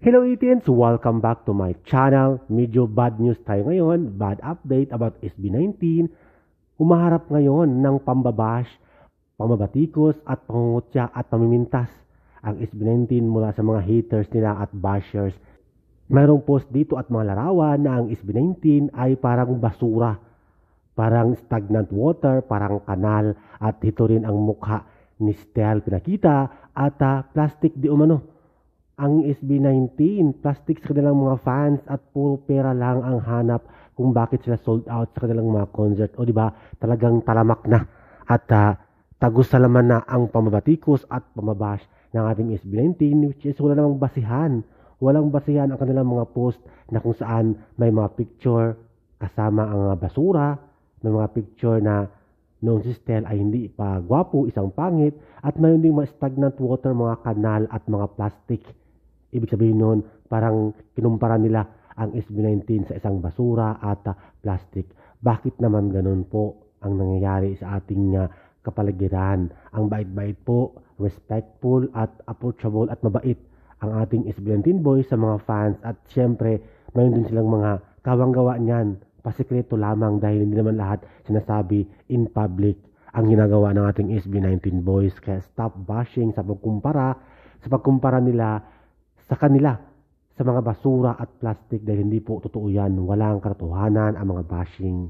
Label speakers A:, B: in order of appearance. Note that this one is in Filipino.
A: Hello Etiens! Welcome back to my channel. Medyo bad news tayo ngayon. Bad update about SB19. Umaharap ngayon ng pambabash, pamabatikos at pangungutya at pamimintas ang SB19 mula sa mga haters nila at bashers. Mayroong post dito at mga larawan na ang SB19 ay parang basura, parang stagnant water, parang kanal at ito rin ang mukha ni Stel pinakita at uh, plastic di umano ang SB19, plastic sa kanilang mga fans at puro pera lang ang hanap kung bakit sila sold out sa kanilang mga concert. O di ba talagang talamak na at uh, tagus salaman na ang pamabatikos at pamabash ng ating SB19 which is wala namang basihan. Walang basihan ang kanilang mga post na kung saan may mga picture kasama ang basura, may mga picture na noong si Stel ay hindi pa gwapo, isang pangit, at mayroon ding mga stagnant water, mga kanal at mga plastic Ibig sabihin nun, parang kinumpara nila ang SB19 sa isang basura at plastic. Bakit naman ganun po ang nangyayari sa ating uh, kapaligiran? Ang bait-bait po, respectful at approachable at mabait ang ating SB19 boys sa mga fans at syempre mayroon din silang mga kawang-gawa niyan pasikreto lamang dahil hindi naman lahat sinasabi in public ang ginagawa ng ating SB19 boys kaya stop bashing sa pagkumpara sa pagkumpara nila sa kanila sa mga basura at plastic dahil hindi po totoo yan. Walang katotohanan ang mga bashing.